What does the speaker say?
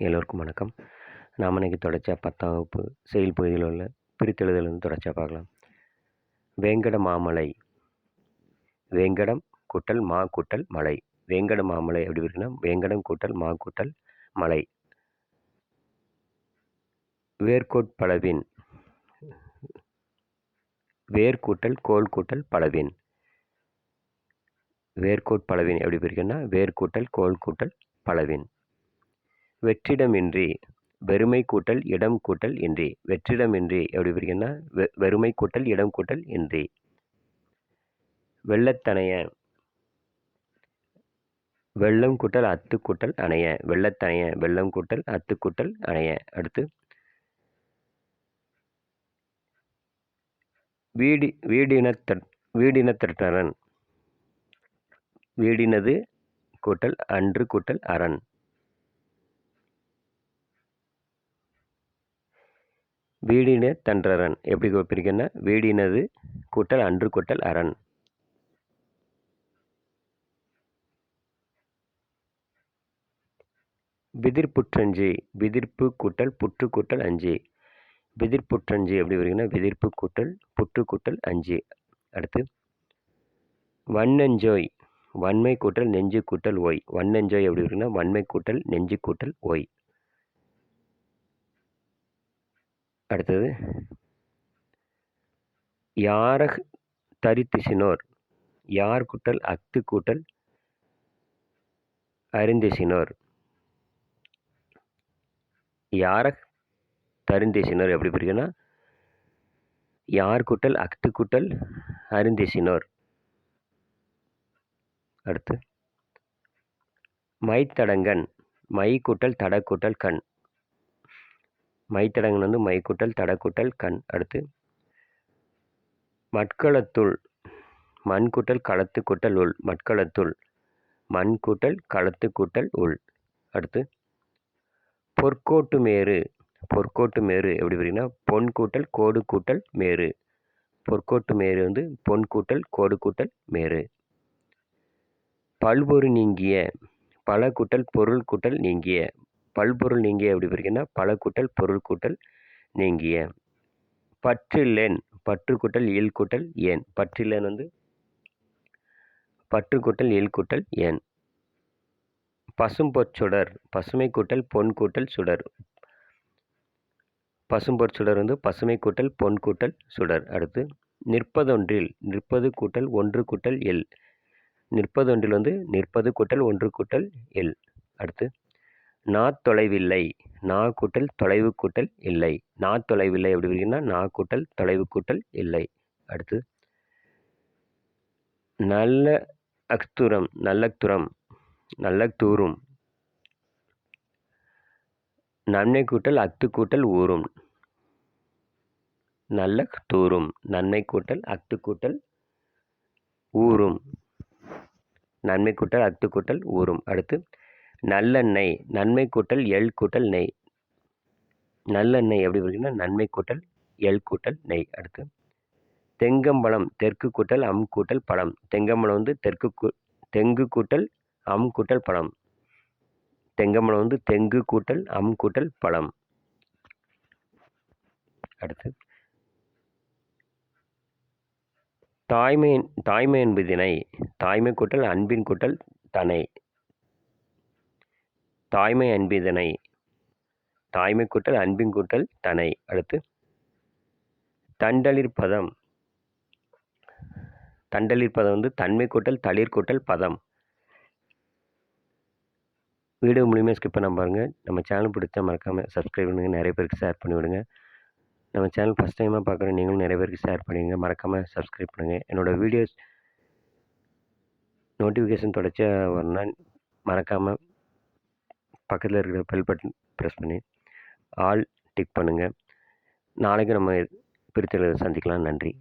எல்லோருக்கும் வணக்கம். நாம் இன்னைக்கு தொடர்ச்சியாக பத்தாம் வகுப்பு செயல் பகுதியில் உள்ள பிரித்தெழுதல் வந்து தொடர்ச்சியாக பார்க்கலாம். வேங்கட மாமலை வேங்கடம் கூட்டல் மா கூட்டல் மலை. வேங்கட மாமலை எப்படி இருக்குன்னா வேங்கடம் கூட்டல் மா கூட்டல் மலை. வேர்கோட் பலவின் வேர் கோல் கூட்டல் பலவின். வேர்கோட் பலவின் எப்படி பிரிக்குன்னா வேர்கூட்டல் கோல் கூட்டல் பலவின். வெற்றிடமின்றி வெறுமை கூட்டல் இடம் கூட்டல் இன்றி. வெற்றிடமின்றி எப்படி பிரிக்குன்னா வெ வெறுமை கூட்டல் இடம் கூட்டல் இன்றி. வெள்ளத்தனைய வெள்ளம் கூட்டல் அத்து கூட்டல் அணைய. வெள்ளத்தனைய வெள்ளம் கூட்டல் அத்து கூட்டல் அணைய. அடுத்து வீடி வீடினத்த வீடினத்திரன் வீடினது கூட்டல் அன்று கூட்டல் அரண் வீடின தன்றரன் எப்படி பிரிக்கன்னா வீடினது கூட்டல் அன்று கூட்டல் அரண் விதிர்ப்புற்றஞ்சி விதிர்ப்பு கூட்டல் புற்று கூட்டல் அஞ்சு. விதிர்ப்புற்றஞ்சி எப்படி வருங்கன்னா விதிர்ப்பு கூட்டல் புற்று கூட்டல் அஞ்சு. அடுத்து வண்ணஞ்சோய் வன்மை கூட்டல் நெஞ்சு கூட்டல் ஓய். வண்ணஞ்சோய் எப்படி இருக்குன்னா வன்மை கூட்டல் நெஞ்சு கூட்டல் ஓய். அடுத்தது யாரக் தரித்திசினோர்? யார் கூட்டல்? அத்து கூட்டல் அறிந்திசினோர். யாரக் தருந்திசினோர் எப்படி பிரிக்குன்னா யார் கூட்டல்? அக்து கூட்டல் அருந்தேசினோர் அடுத்து மைத்தடங்கன் மை கூட்டல் தட கூட்டல் கண். மைத்தடங்கன் வந்து மைக்கூட்டல் கூட்டல் கூட்டல் கண் அடுத்து. மட்களத்துள் மண் கூட்டல் களத்து கூட்டல் உள். மட்களத்துள் மண் கூட்டல் களத்து கூட்டல் உள். அடுத்து பொற்கோட்டு மேரு பொற்கோட்டு மேரு எப்படி பார்த்தீங்கன்னா பொன் கூட்டல் கோடு கூட்டல் மேரு பொற்கோட்டு மேரு வந்து பொன் கூட்டல் கோடு கூட்டல் மேரு பல்பொரு நீங்கிய பல கூட்டல் பொருள் கூட்டல் நீங்கிய பல்பொருள் நீங்கிய எப்படி பிரிக்குன்னா பல கூட்டல் பொருள் கூட்டல் நீங்கிய. பற்றில்லேன் பற்று கூட்டல் இயல் கூட்டல் ஏன். பற்றில்லேன் வந்து பற்று கூட்டல் இயல் கூட்டல் ஏன் பசும்பொற்சுடர் பசுமை கூட்டல் பொன் கூட்டல் சுடர் பசும்பொற்சுடர் வந்து பசுமை கூட்டல் பொன் கூட்டல் சுடர். அடுத்து நிற்பதொன்றில் நிற்பது கூட்டல் ஒன்று கூட்டல் எல். நிற்பதொன்றில் வந்து நிற்பது கூட்டல் ஒன்று கூட்டல் எல். அடுத்து நா தொலைவில்லை. நா கூட்டல் தொலைவு கூட்டல் இல்லை. நா தொலைவில்லை எப்படி பிரிக்குன்னா நா கூட்டல் தொலைவு கூட்டல் இல்லை. அடுத்து நல்ல அக்துரம் நல்லக்துரம் நல்லக்தூரும். நன்மை கூட்டல் அத்து கூட்டல் ஊரும். நல்ல தூரும் நன்மை கூட்டல் அத்து கூட்டல் ஊரும். நன்மை கூட்டல் அத்து கூட்டல் ஊரும். அடுத்து நல்லெண்ணெய் நன்மை கூட்டல் எள் கூட்டல் நெய். நல்லெண்ணெய் எப்படி பார்த்தீங்கன்னா நன்மை கூட்டல் எள் கூட்டல் நெய் அடுத்து. தெங்கம்பழம் தெற்கு கூட்டல் அம் கூட்டல் பழம். தெங்கம்பழம் வந்து தெற்கு கூ தெங்கு கூட்டல் அம் கூட்டல் பழம். தெங்கம்பழம் வந்து தெங்கு கூட்டல் அம் கூட்டல் பழம். அடுத்து. தாய்மை தாய்மை என்பதினை தாய்மை கூட்டல் அன்பின் கூட்டல் தனை. தாய்மை அன்பிதனை. தாய்மை கூட்டல் அன்பின் கூட்டல் தனை. அடுத்து தண்டளிர் பதம். தண்டளிர் பதம் வந்து தன்மை கூட்டல் தளிர் கூட்டல் பதம். வீடியோ மூலியமாக ஸ்கிப் பண்ண பாருங்கள் நம்ம சேனல் பிடிச்சா மறக்காமல் சப்ஸ்கிரைப் பண்ணுங்கள் நிறைய பேருக்கு ஷேர் பண்ணி விடுங்க. நம்ம சேனல் ஃபஸ்ட் டைமாக பார்க்குற நீங்களும் நிறைய பேருக்கு ஷேர் பண்ணுங்க மறக்காமல் சப்ஸ்கிரைப் பண்ணுங்கள் என்னோடய வீடியோஸ் நோட்டிஃபிகேஷன் தொடர்ச்சியாக வரணும்னா மறக்காமல் பக்கத்தில் இருக்கிற பெல் பட்டன் ப்ரெஸ் பண்ணி ஆல் டிக் பண்ணுங்கள் நாளைக்கு நம்ம பிரித்தெழுத சந்திக்கலாம். நன்றி.